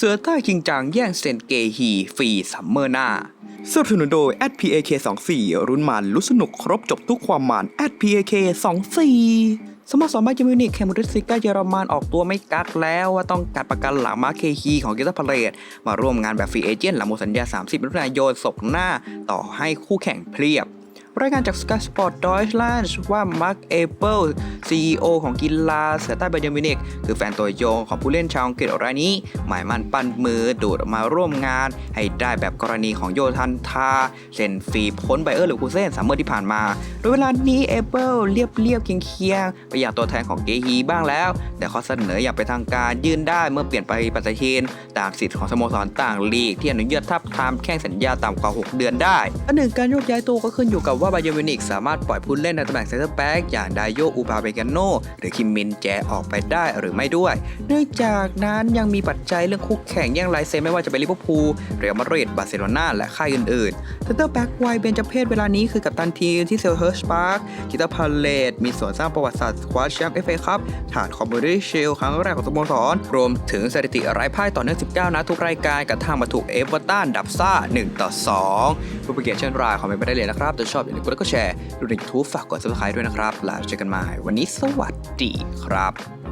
เสือใต้จริงจังแย่งเซนเกฮีฟรีซัมเมอร์หน้าสนับสนุนโดย @pak24 รุ่นมันลุ้นสนุกครบจบทุกความมัน @pak24 สโมสรบาเยร์นมิวนิกแคมบูริสซิก้าเยอรมันออกตัวไม่กักแล้วว่าต้องการประกันหลังมาเคฮีของกิตาพาเลตมาร่วมงานแบบฟรีเอเจนต์หลังหมดสัญญา 30มิถุนายนศกหน้า ต่อให้คู่แข่งเพียบ รายงานจาก Sky Sport Deutschland ว่ามาร์คเอเปิล CEO ของกีฬาเสือใต้ไบเยร์นมินิกคือแฟนตัวยงของผู้เล่นชาวอังกฤษรายนี้ หมายมั่นปั้นมือดูดมาร่วมงาน ให้ได้แบบกรณีของโยทันทาเซ็นฟรีพ้นไบเออร์หรือคูเซ่นสามเมื่อที่ผ่านมา โดยเวลานี้เอเปิลเรียบเรียบๆเคียงเคียงๆไปอย่างตัวแทนของเกฮีบ้างแล้ว แต่ข้อเสนออย่างเป็นทางการยื่นได้เมื่อเปลี่ยนไปปฏิทินตามสิทธิ์ของสโมสรต่างลีกที่อนุญาตทับทามแข่งสัญญาต่ำกว่า 6 เดือนได้อันหนึ่งการโยกย้ายตัวก็ขึ้นอยู่กับว่าไบเยร์มิวนิกสามารถปล่อยผู้เล่นในตำแหน่งเซนเตอร์แบ็กอย่างไดโยอูปาเบกาโนหรือคิมมินแจออกไปได้หรือไม่ด้วย เนื่องจากนั้นยังมีปัจจัยเรื่องคู่แข่งแย่งลายเซ็นไม่ว่าจะเป็นลิเวอร์พูลเรอัลมาดริดบาร์เซโลนาและค่ายอื่นๆเซนเตอร์แบ็กวัยเบญจเพศเวลานี้คือกับตันทีมที่เซลเฮิร์ชพาร์คกิตาพาเลตมีส่วนสร้างประวัติศาสตร์คว้าแชมป์เอฟเอคัพฐานคอมบูริชิลครั้งแรกของสโมสรรวมถึงสถิติไร้พ่ายต่อเนื่อง 19 นัดทุกรายการกระทั่งมาถูกเอเวอร์ตันดับซ่า 1 ต่อ 2 ผู้ประเกียรติเช่นไรคอมเมนไปได้เลยนะครับถ้าชอบอย่าลืมกดไลค์กดแชร์ดูในยูทูฝากกด subscribe ด้วยนะครับแล้วเจอกันใหม่วันนี้สวัสดีครับ